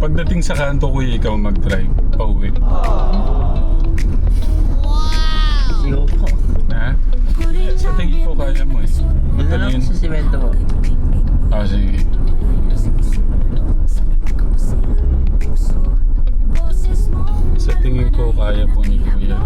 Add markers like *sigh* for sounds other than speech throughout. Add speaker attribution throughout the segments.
Speaker 1: Pagdating sa kanto, kuya, ikaw mag-drive. Pauwi.
Speaker 2: Ayoko.
Speaker 1: Ha? Sa tingin ko, kaya mo eh.
Speaker 2: Lang
Speaker 1: Madali yun.
Speaker 2: sa simento po.
Speaker 1: Ah, sige. Sa tingin ko, kaya po ni kuya.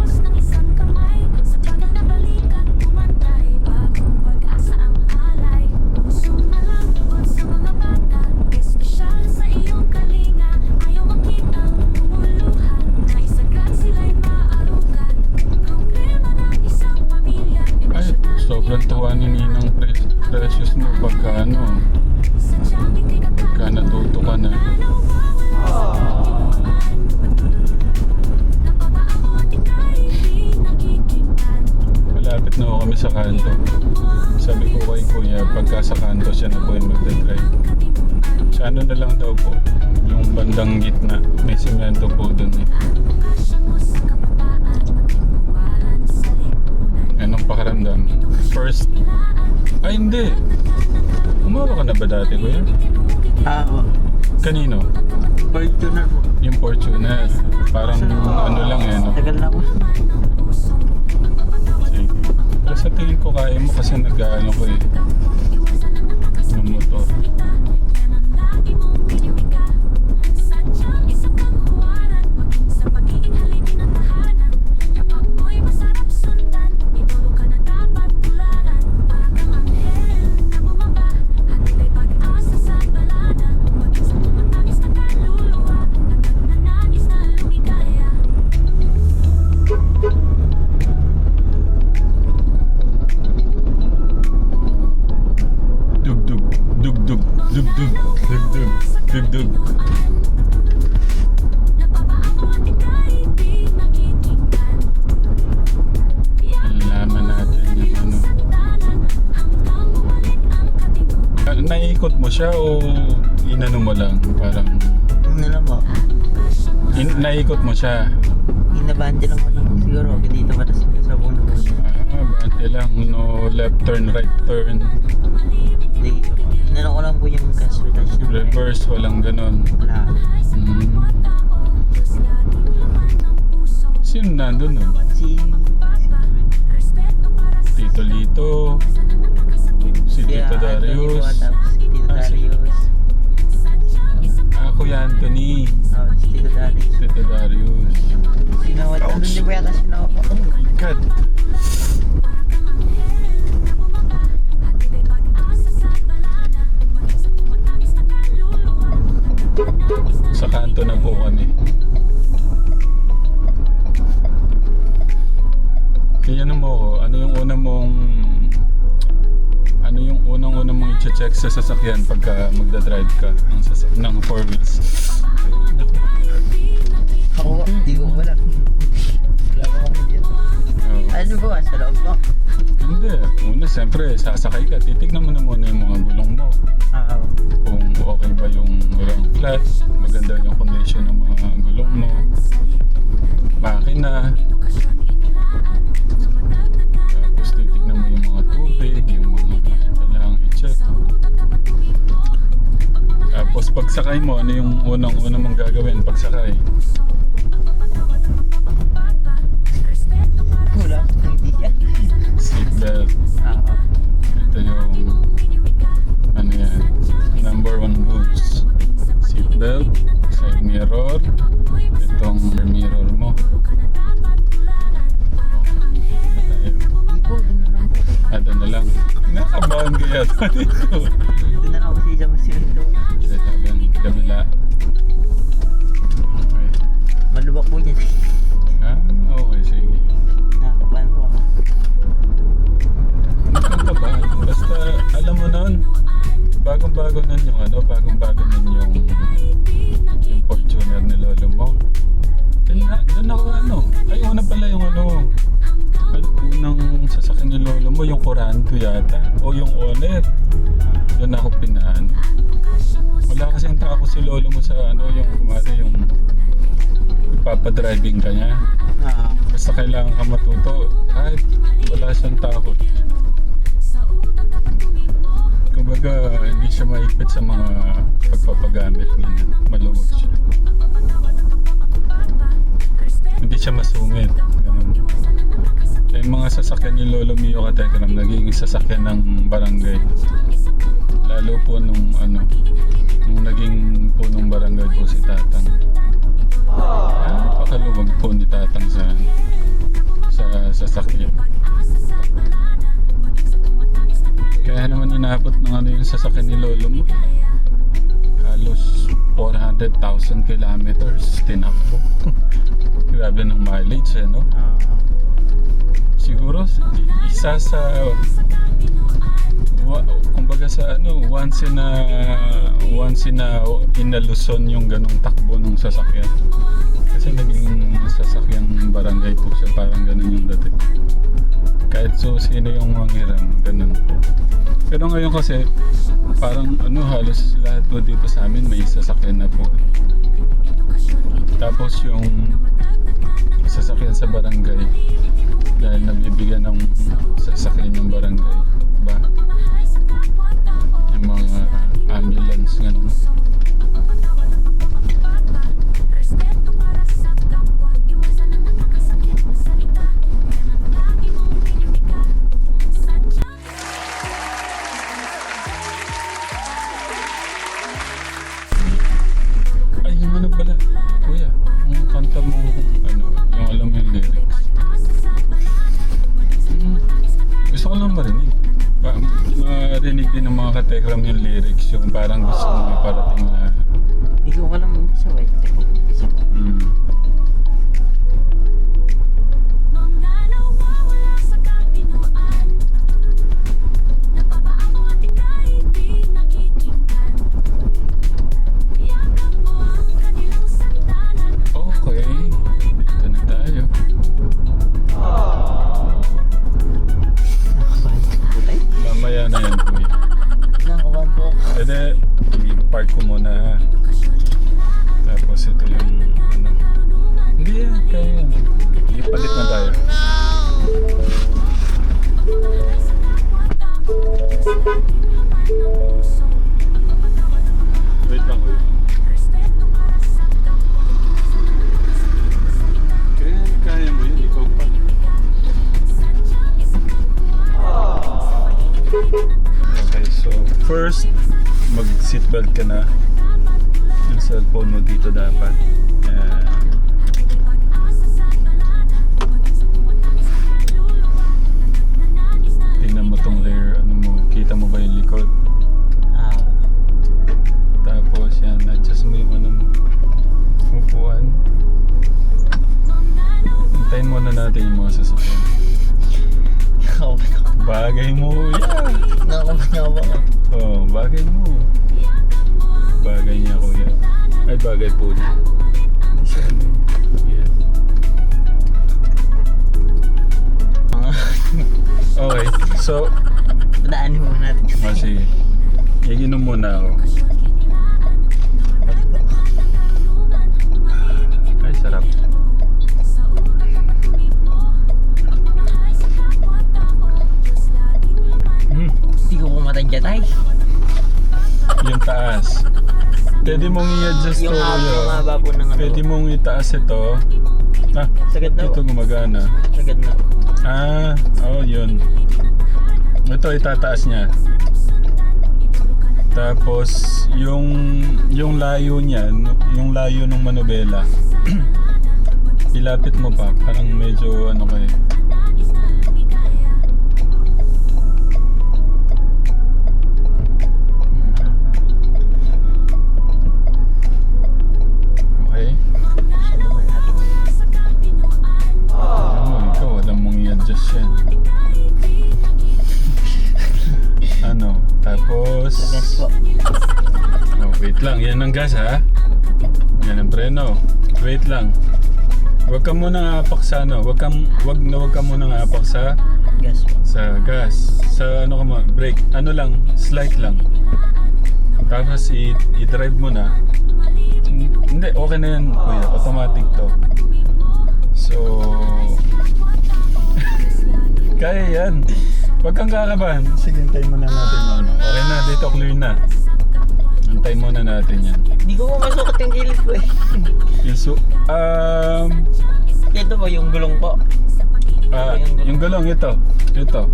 Speaker 1: Sobrang tuwa ni Ninang pre precious mo pagka ano, pagka natuto ka na. Malapit na ako kami sa kanto. Sabi ko kay kuya, pagka sa kanto siya na po yung magdadrive. Sa ano na lang daw po, yung bandang gitna, may simento po dun eh. Pakaramdam? First, ay hindi. Umawa ka na ba dati kuya?
Speaker 2: Ah, po.
Speaker 1: Kanino?
Speaker 2: Fortuner po.
Speaker 1: Yung Fortuner. Parang ano lang eh, no?
Speaker 2: Tagal na po.
Speaker 1: Sige. Pero sa tingin ko kaya mo kasi nag-ano ko eh. Yung motor. In, naikot mo siya.
Speaker 2: Inabante lang lang siguro. Okay, dito pa sa sa po.
Speaker 1: Ah, bante lang. No left turn, right turn.
Speaker 2: Po. Inano ko lang po yung reduction.
Speaker 1: Reverse, walang ganon.
Speaker 2: Wala.
Speaker 1: Hmm. Sino nandun nun?
Speaker 2: Si...
Speaker 1: Tito Lito, si Tito Darius,
Speaker 2: si Tito Darius.
Speaker 1: Ah, Kuya Anthony,
Speaker 2: Oh, si Tito Darius.
Speaker 1: Tito Darius.
Speaker 2: Sinawat. Ano din po yata sinawat po?
Speaker 1: Oh my God! Sa kanto na po kami. Kaya ano mo ano yung una mong yung unang-una mong i-check sa sasakyan pagka magda-drive ka ng, sasak ng four wheels?
Speaker 2: Ako. Hindi ko wala. Wala ko ako dyan.
Speaker 1: Oo.
Speaker 2: Ano po? Sa loob po?
Speaker 1: Hindi. Una, siyempre, sasakay ka. Titignan mo na muna yung mga gulong mo.
Speaker 2: Ah, oo.
Speaker 1: Kung okay ba yung walang flat, maganda yung condition ng mga gulong mo. Makina. Tapos pagsakay mo, ano yung unang-una mong gagawin pagsakay?
Speaker 2: Wala akong idea.
Speaker 1: Seatbelt.
Speaker 2: Oo.
Speaker 1: Ito yung ano yan, number one rules. Seatbelt, side mirror, itong mirror mo. Okay, na
Speaker 2: lang po.
Speaker 1: Doon na lang. Nakabahan kaya ito dito.
Speaker 2: Doon na lang ako sa isang Malubak po dyan.
Speaker 1: Ah, okay, sige.
Speaker 2: Nakakabahan po ako.
Speaker 1: Basta, alam mo nun, bagong-bago nun yung ano, bagong-bago nun yung yung Fortuner ni lolo mo. Doon na, doon ako ano, ay una pala yung ano, unang sasakyan ni lolo mo, yung Coranto yata, o yung Honor. Doon ako pinahan. Wala kasi ang tako si lolo mo sa ano, yung kumari yung nagpapadriving ka niya.
Speaker 2: Uh,
Speaker 1: Basta kailangan ka matuto. Kahit wala siyang takot. Kumbaga, hindi siya maipit sa mga pagpapagamit niya. Maluwag siya. Hindi siya masungit. Ganun. Yung mga sasakyan ni Lolo Mio Katekram, naging sasakyan ng barangay. Lalo po nung ano, nung naging punong barangay po si Tatang. Ah, pakaluwag po ni Tatang sa sa sasakyan. Kaya naman inabot ng ano yung sasakyan ni Lolo mo. Halos 400,000 kilometers tinakbo. *laughs* Grabe ng mileage eh, no?
Speaker 2: Ah.
Speaker 1: Siguro isa sa wa, kumbaga sa ano once in a once in a in a Luzon yung ganong takbo ng sasakyan. Kasi naging sasakyang barangay po siya parang ganun yung dati kahit so sino yung manghiram ganun po. Pero ngayon kasi parang ano halos lahat po dito sa amin may sasakyan na po. Tapos yung sasakyan sa barangay. Dahil nabibigyan ng sasakyan yung barangay. Ba yung mga ambulance ganun marinig din ng mga katekram yung lyrics, yung parang gusto mo iparating na...
Speaker 2: Hindi ko alam mag-isa eh.
Speaker 1: Mm. Ka na. Yung cellphone mo dito dapat. Yan. Tingnan mo tong rear, ano mo, kita mo ba yung likod?
Speaker 2: Ah,
Speaker 1: Tapos yan, adjust mo yung ano mo. Upuan. Hintayin muna natin yung mga sasakyan. Bagay mo, yeah!
Speaker 2: Nakakabahan ako.
Speaker 1: Oh, bagay mo. Bagay niya, kuya. Ay, bagay po niya. Yeah. okay, so,
Speaker 2: Padaanin mo natin.
Speaker 1: oh, sige. Iginom muna ako. Ay, sarap. Hmm,
Speaker 2: Hindi ko pumatay dyan ay.
Speaker 1: yung taas. Pwede mong i-adjust to,
Speaker 2: Yung haba, yung haba po ng ano.
Speaker 1: Pwede mong itaas ito. Ah,
Speaker 2: Sagad na
Speaker 1: ito
Speaker 2: po.
Speaker 1: gumagana.
Speaker 2: Sagad na.
Speaker 1: Ah, oh yun. Ito itataas niya. Tapos yung yung layo niya, yung layo ng manobela. *clears throat* ilapit mo pa, parang medyo ano kay. Tapos...
Speaker 2: Gas po.
Speaker 1: Oh, wait lang. Yan ang gas ha. Yan ang preno. Wait lang. Huwag ka muna apak sa ano. Huwag ka, huwag na huwag ka muna apak sa
Speaker 2: Gas po.
Speaker 1: sa gas. Sa ano ka mo, brake. Ano lang, slight lang. Tapos i- i-drive mo na. Hin- Hindi, okay na yan kuya. Automatic to. So, *laughs* kaya yan. Huwag kang kakabahan. Sige, hintayin muna natin ano. Okay na, dito clear na. Antayin muna natin yan.
Speaker 2: Hindi ko po masukat yung gilid ko eh.
Speaker 1: Yung so, um,
Speaker 2: Ito po yung gulong po.
Speaker 1: Ah, yung gulong ito. Ito.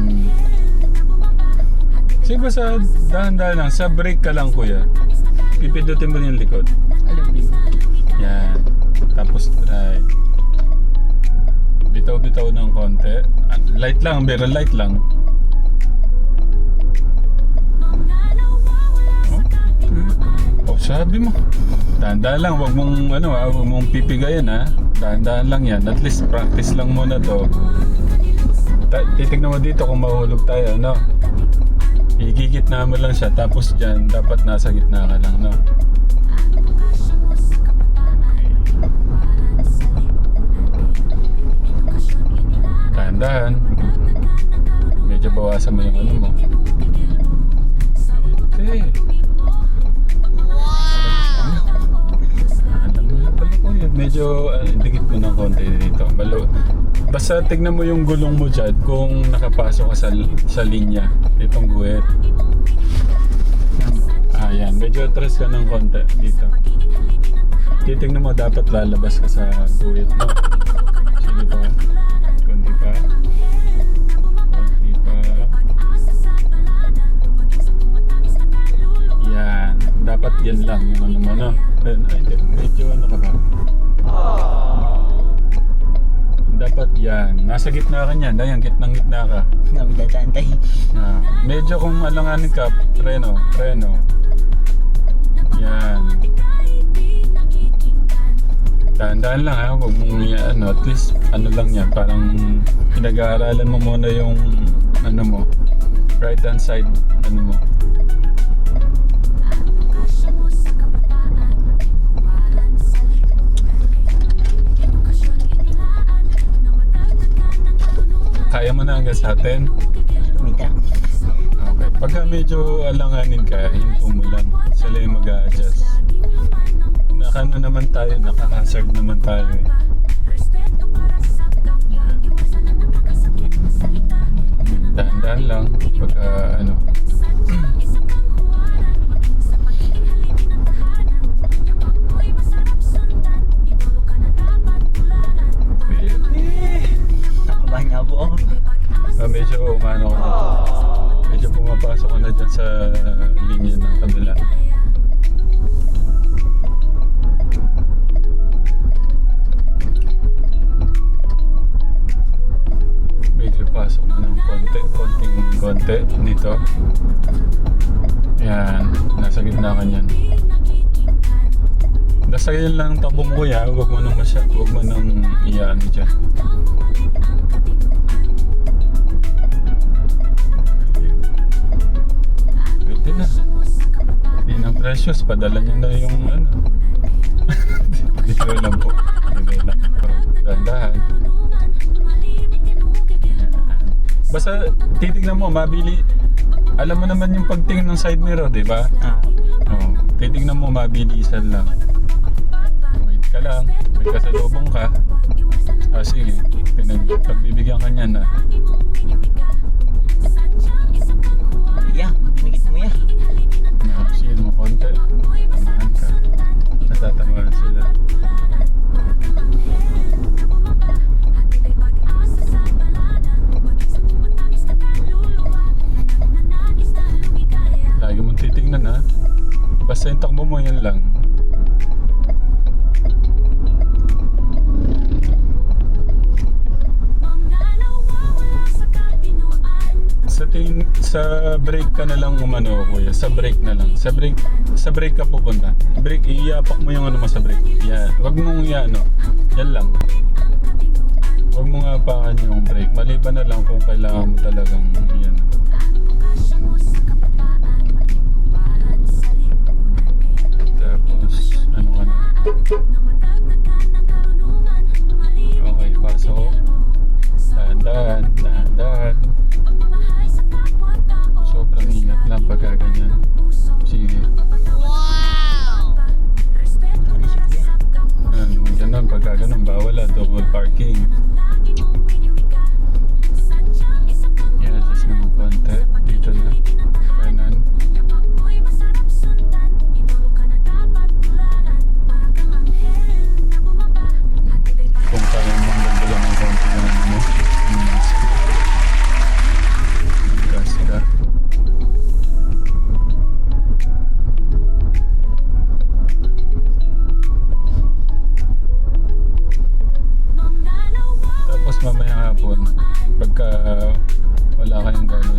Speaker 1: Hmm. Sige ba sa dahan-dahan lang, sa brake ka lang kuya. Pipindutin mo yung likod.
Speaker 2: Alam yun.
Speaker 1: Yan. Tapos try. Bitaw-bitaw ng konti. Light lang, pero light lang. Oh, oh sabi mo. Dahan-dahan lang, wag mong ano ah, wag mong pipigayan ah. Dahan-dahan lang yan. At least practice lang muna to. Ta- titignan mo dito kung mahulog tayo, no? Igigitna mo lang siya, tapos dyan, dapat nasa gitna ka lang, no? Dahan-dahan. Medyo bawasan mo yung ano mo. Okay. Ko. Medyo uh, dikit mo ng konti dito. Malo. Basta tignan mo yung gulong mo dyan kung nakapasok ka sa, sa linya. Itong guhit. Ayan, medyo atras ka ng konti dito. Titignan mo dapat lalabas ka sa guhit mo. Sige pa. Konti pa. Konti pa. Yan. Dapat yan lang yung ano mo na. Ay, hindi. Medyo ano ka ba? Dapat yan. Nasa gitna ka niyan. Ayan, gitnang gitna ka.
Speaker 2: Nagdadantay.
Speaker 1: Ah, medyo kung alanganin ka, preno, preno. Yan. Dahan-dahan lang ha, huwag mong ano, at least ano lang yan, parang pinag-aaralan mo muna yung ano mo, right hand side, ano mo. Kaya mo na hanggang sa atin? Okay. Pagka medyo alanganin ka, hinto mo lang. Sila yung mag adjust Nakano naman tayo, naka-hazard naman tayo eh. Dahan-dahan lang. Pagka ano.
Speaker 2: Nakabahan nga po ako.
Speaker 1: Ah, medyo umano ka na. Medyo pumapasok ka na dyan sa linya ng kabila. Konti dito. Yan, nasa gitna ka niyan. Basta yan lang mo kuya, huwag mo nang masya, huwag mo nang iyaan dyan. Pwede na. Hindi na precious. Padala niyo na yung ano. *laughs* Dito lang po. Dito lang po. Dahan-dahan. Basta titignan mo, mabili. Alam mo naman yung pagtingin ng side mirror, di ba?
Speaker 2: Ah,
Speaker 1: Oo. Titignan mo, mabilisan lang. Wait ka lang. May kasalubong ka. Ah, sige. Pinag pagbibigyan ka niya na. Brake ka na lang umano kuya. Sa brake na lang. Sa brake, sa brake ka pupunta. Brake, iyapak mo yung ano mo sa brake. Yan. Wag mong iano. Yan lang. Huwag mo nga apakan yung brake. Maliban na lang kung kailangan mo talagang yan. Tapos, ano ka?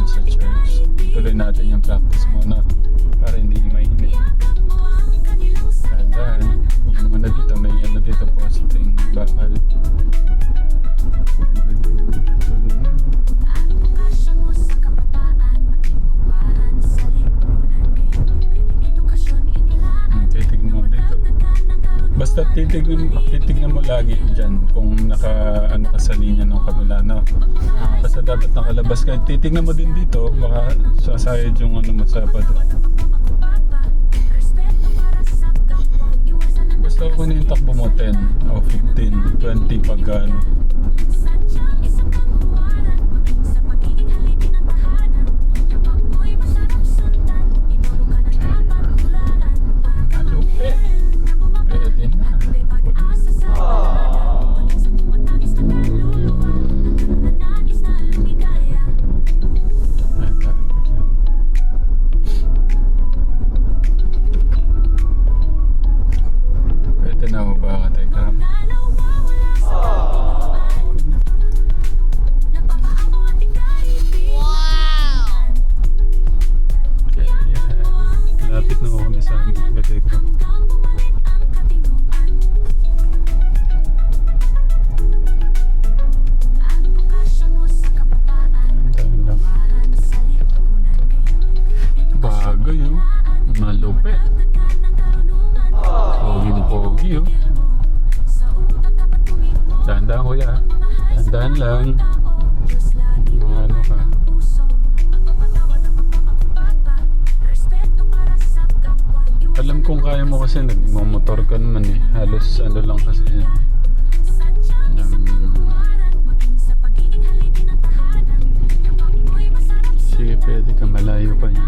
Speaker 1: sa church. Tuloy natin yung practice muna para hindi mainit. And dahil, yun naman na dito, may ano dito posting, bakal. Basta titignan, titignan mo lagi dyan kung naka ano ka sa linya ng kabila no. Basta dapat nakalabas ka. Titignan mo din dito, baka sasayad yung ano mo sa pad. Basta na yung takbo mo 10 o 15, 20 pag ano. Kong kaya mo kasi nagmamotor ka naman eh. Halos ano lang kasi yan. Um, sige, pwede ka. Malayo pa niya.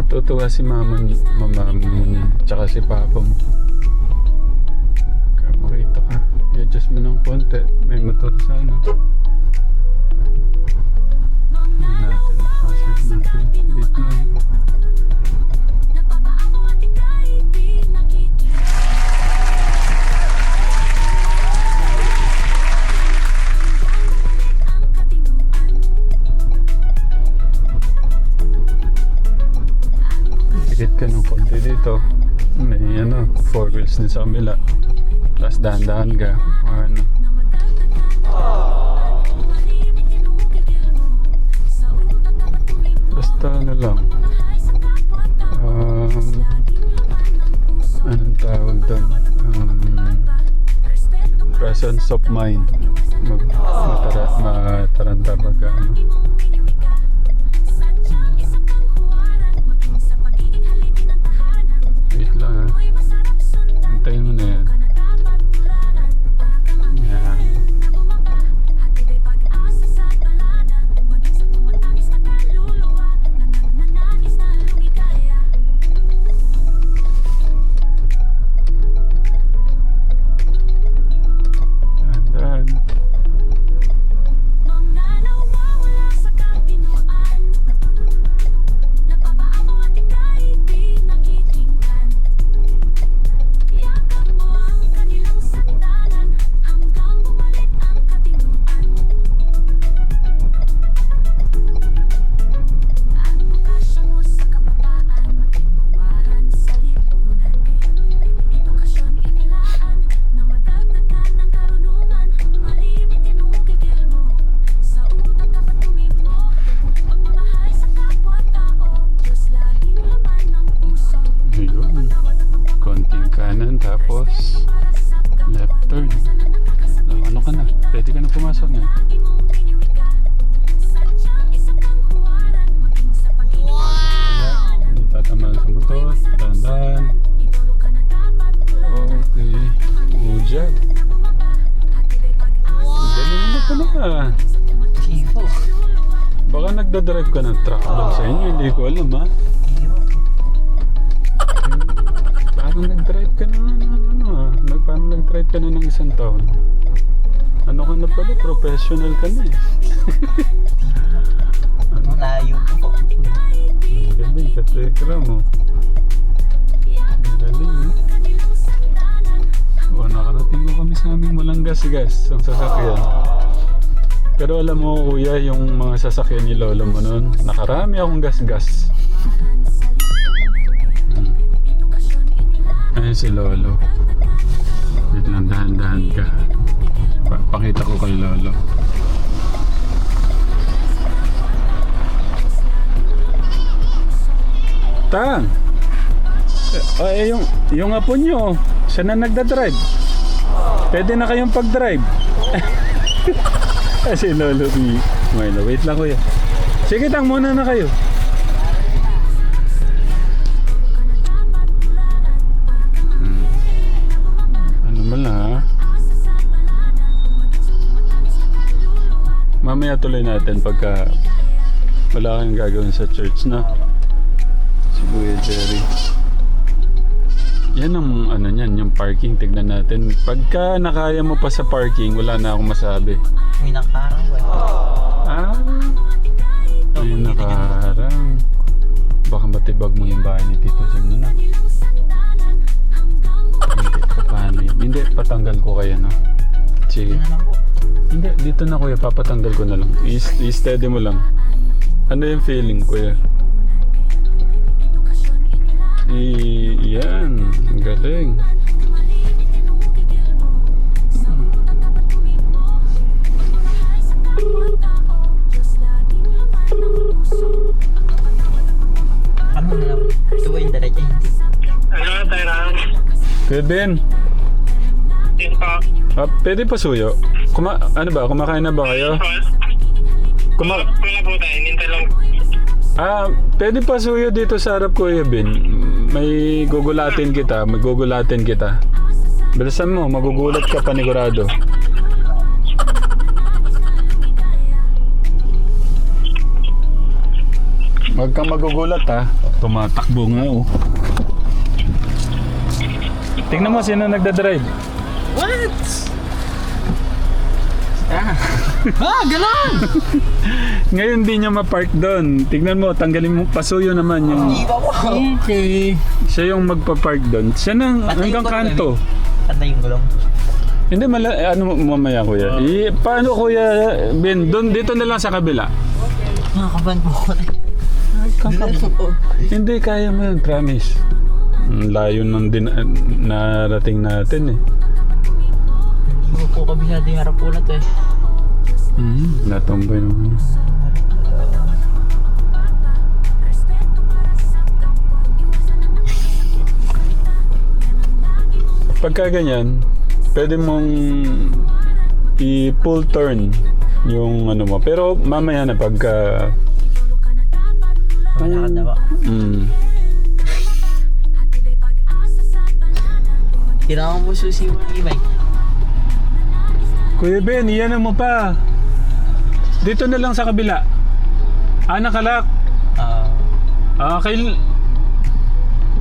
Speaker 1: Matutuwa si mama, ni- mama mo niya, tsaka si papa mo. Makita ka. I-adjust mo ng konti. May motor sa ano. Ano natin, hazard natin. Wait lang. Dikit ka ng konti dito. May ano, four wheels din sa kabila. Tapos dahan-dahan ka. O ano. Basta ano lang. Um, anong tawag doon? Um, presence of mind. Mag, matara, mataranta pag ano. Wait lang ha. Antayin mo na. Yan. Ka na? Pwede ka na pumasok nga. Wow! Hindi tatamaan sa motor. Dahan-dahan. Okay. Good job. Galing mo pala.
Speaker 2: Chivo.
Speaker 1: Baka nagdadrive ka ng truck doon sa inyo. Hindi ko alam ha. Parang nag-drive ka na ano. Nag, parang nag-drive ka na ng isang taon. Ano ka na pala? Professional ka na eh.
Speaker 2: Ang layo po.
Speaker 1: Ang galing, katekra mo. Ang galing eh. O, nakarating ko kami sa aming walang gas-gas ang sasakyan. Pero alam mo, kuya, yung mga sasakyan ni lolo mo noon, nakarami akong gas-gas. Hmm. Ayun si lolo. Wait lang, dahan-dahan ka. Pa pakita ko kay lolo. Tang! Ay, yung, yung apo nyo, siya na nagda-drive. Pwede na kayong pag-drive. *laughs* Kasi lolo ni Milo. Wait lang kuya. Sige, tang muna na kayo. Mamaya tuloy natin pagka wala kang gagawin sa church na. Si Kuya Jerry. Yan ang ano niyan, yung parking. Tignan natin. Pagka nakaya mo pa sa parking, wala na akong masabi.
Speaker 2: May nakarang ba?
Speaker 1: Ah, ay nakarang. Baka matibag mo yung bahay ni Tito Jim na na. Hindi, paano yun? Hindi, patanggal ko kaya no. Sige.
Speaker 2: Lang?
Speaker 1: Hindi, dito na kuya, papatanggal ko na lang. I-steady mo lang. Ano yung feeling kuya? I- yan, ang galing.
Speaker 2: Ano na naman? Ito ba yung diretso? Hindi.
Speaker 3: Ano, Tyran?
Speaker 1: Kuya Ben,
Speaker 3: Yes po.
Speaker 1: ah, pwede pa suyo? Kuma ano ba, kumakain na ba kayo? Kuma
Speaker 3: Wala po tayo, nintay lang.
Speaker 1: ah, pwede pa suyo dito sa harap Kuya Ben. May gugulatin kita, may gugulatin kita. Bilisan mo, magugulat ka panigurado. Huwag kang magugulat ha. Tumatakbo nga oh. Tingnan mo sino nagda-drive.
Speaker 2: What? Ah! ah, ganon! *laughs*
Speaker 1: Ngayon di niya ma-park doon. Tignan mo, tanggalin mo pasuyo naman yung...
Speaker 2: Po?
Speaker 1: Okay. Siya yung magpa-park doon. Siya nang
Speaker 2: Patayin
Speaker 1: hanggang
Speaker 2: ko na,
Speaker 1: kanto.
Speaker 2: Tanda yung gulong.
Speaker 1: Hindi mala eh, ano mamaya kuya. I, paano kuya Ben doon dito na lang sa kabila.
Speaker 2: Nakakaban po ako. Nakakaban po.
Speaker 1: Hindi kaya mo yun, promise. Ang Layo nang din narating natin eh.
Speaker 2: Hindi ko po kabisado yung harap ulat eh.
Speaker 1: Mm, natumboy naman. Pagka ganyan, pwede mong i-full turn yung ano mo. Pero mamaya na pagka...
Speaker 2: Malakad na ba?
Speaker 1: Mm,
Speaker 2: Kailangan mo susi mo ng e-bike.
Speaker 1: Kuya Ben, iyan mo pa. Dito na lang sa kabila. Ah, nakalak.
Speaker 2: Ah,
Speaker 1: Ah, kay...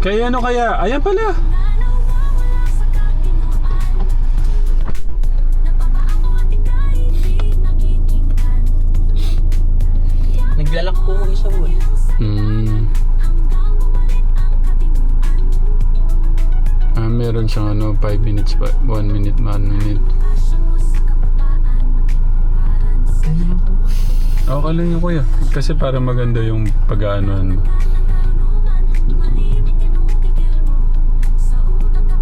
Speaker 1: Kay ano kaya? Ayan pala.
Speaker 2: naglalak po mo isa po eh.
Speaker 1: Hmm. Ah, meron siyang ano, 5 minutes pa. 1 minute, 1 minute. Okay lang yun kuya. Kasi para maganda yung pag-aanoan mo.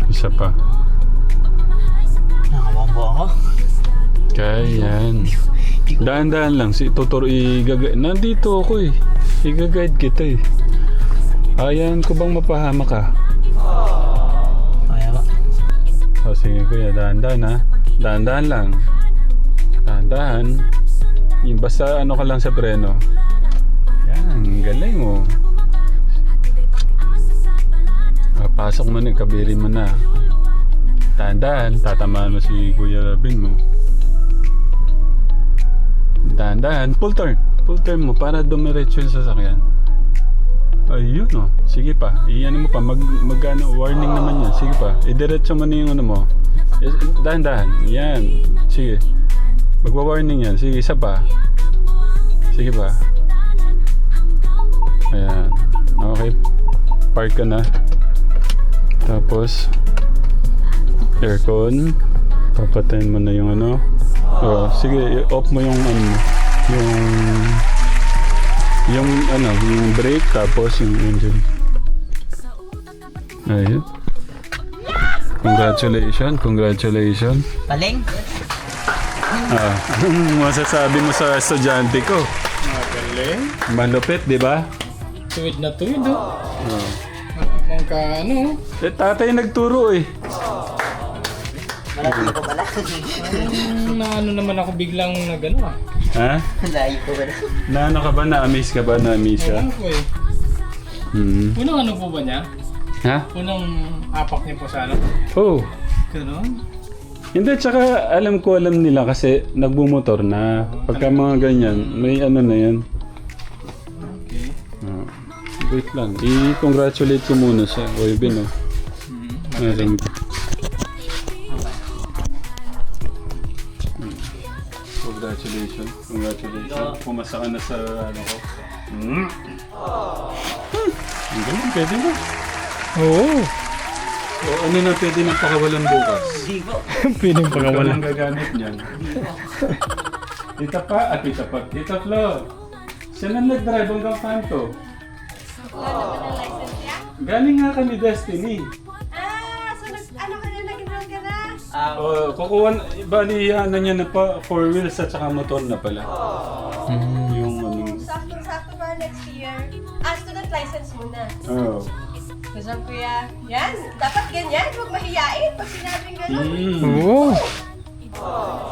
Speaker 1: Isa pa.
Speaker 2: Nakabang po ako.
Speaker 1: Kaya yan. Dahan-dahan lang. Si tuturo igaga... Nandito ako eh. Igaguide kita eh. Ayan ko bang mapahama ka?
Speaker 2: kaya ba?
Speaker 1: O sige kuya, dahan-dahan ha. Dahan-dahan lang. Dahan-dahan. Yung basta ano ka lang sa preno. Yan, galing mo. Ah, pasok mo na, kabiri mo na. Dahan-dahan, tatamaan mo si Kuya Bin mo. Dahan-dahan, full turn. Full turn mo para dumiretso yung sasakyan. Ayun oh. Sige pa. Iyan mo pa. Mag, mag ano, warning naman yan. Sige pa. Idiretso mo na yung ano mo. Dahan-dahan. Yan. Sige. Magwa-warning yan. Sige, isa pa. Sige pa. Ayan. Okay. Park ka na. Tapos, Aircon. Papatayin mo na yung ano. Oh, sige, i-off mo yung ano, yung yung ano, yung brake tapos yung engine. Ayun. Congratulations, congratulations.
Speaker 2: Paleng?
Speaker 1: Ah, anong *laughs* masasabi mo sa estudyante ko?
Speaker 4: Magaling.
Speaker 1: Malupit, di ba?
Speaker 4: Tuwid na tuwid, oh.
Speaker 1: Oh.
Speaker 4: Ang ka, ano,
Speaker 1: Eh, tatay nagturo eh.
Speaker 2: Malayo ko pala.
Speaker 4: na ano naman ako biglang nag, ano, ah.
Speaker 1: Ha?
Speaker 2: Malayo ko pala.
Speaker 1: Na ano ka ba? Na-amaze ka ba? Na-amaze ka?
Speaker 4: Ano po eh.
Speaker 1: Hmm.
Speaker 4: Unang ano po ba niya?
Speaker 1: Ha?
Speaker 4: Unang apak niya po sa ano?
Speaker 1: Oh.
Speaker 4: Ganon.
Speaker 1: Hindi, tsaka alam ko alam nila kasi nagbumotor na. Pagka mga ganyan, may ano na yan.
Speaker 4: Okay.
Speaker 1: Ah, wait lang. I-congratulate ko muna siya. Oy, Ben, oh.
Speaker 4: Mm,
Speaker 1: Nasaan ka? Hmm. Congratulations. Congratulations. Pumasa ka na sa ano ko. Hmm. Ang galing, pwede na.
Speaker 4: Oo.
Speaker 1: O ano na pwede nang pakawalan bukas?
Speaker 2: Hindi ko.
Speaker 4: Piling
Speaker 1: Ikaw lang gagamit niyan. Tita pa, ah, tita pa. Tita Flo, siya na nag-drive hanggang kanto. Galing nga kami Destiny.
Speaker 5: Ah, so nag, ano ka na, ka na?
Speaker 2: Ah,
Speaker 1: Uh, kukuha, bali ano niya na pa, four wheels at saka motor na pala. Yung ano.
Speaker 5: Sakto-sakto ba next year? Ah, student license muna.
Speaker 1: Oh.
Speaker 5: What's up, kuya? Yan, dapat ganyan. Huwag mahiyain pag sinabing ganun.
Speaker 1: Mm.
Speaker 4: Oh. Oh.